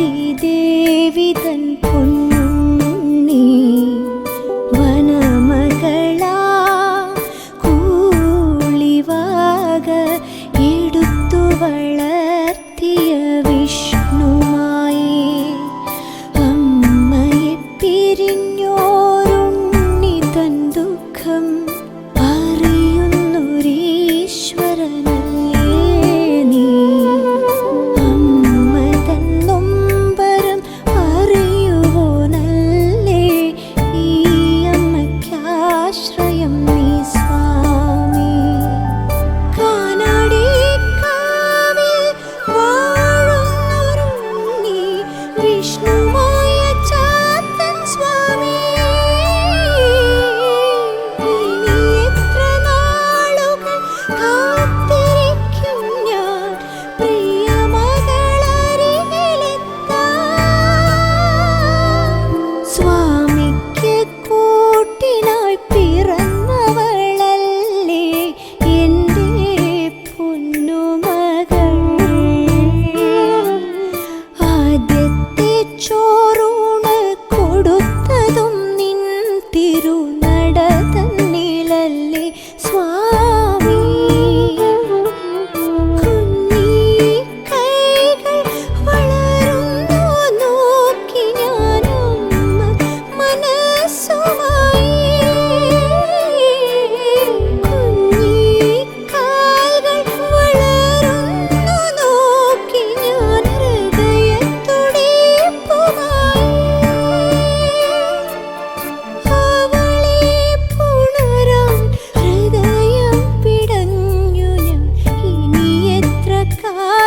ആദിദേവിതൻ പൊന്നുണ്ണി വനമകളാ കൂളിവാക എടുത്തുവള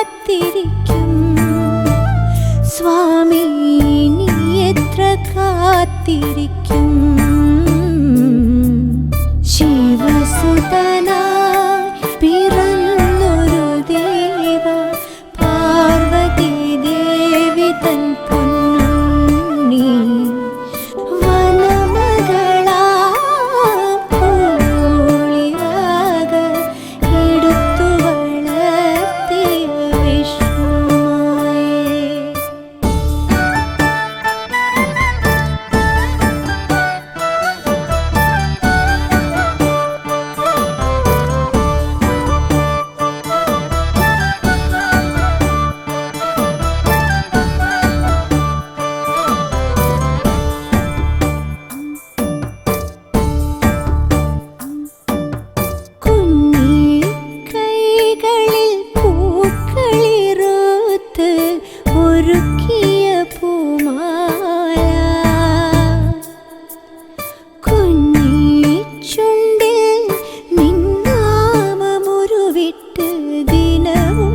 കാത്തിരിക്കും സ്വാമി നീ എത്ര കാത്തിരിക്കും? ശിവസുത nơi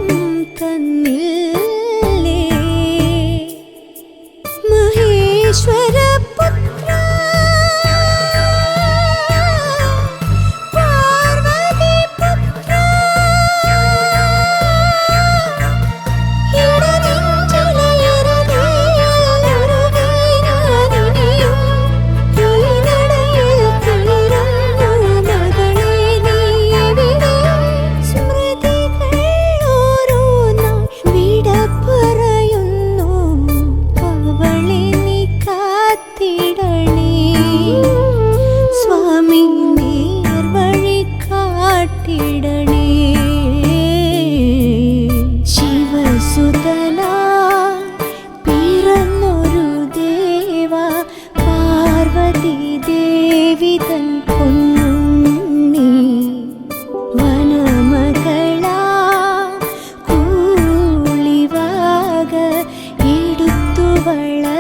അവള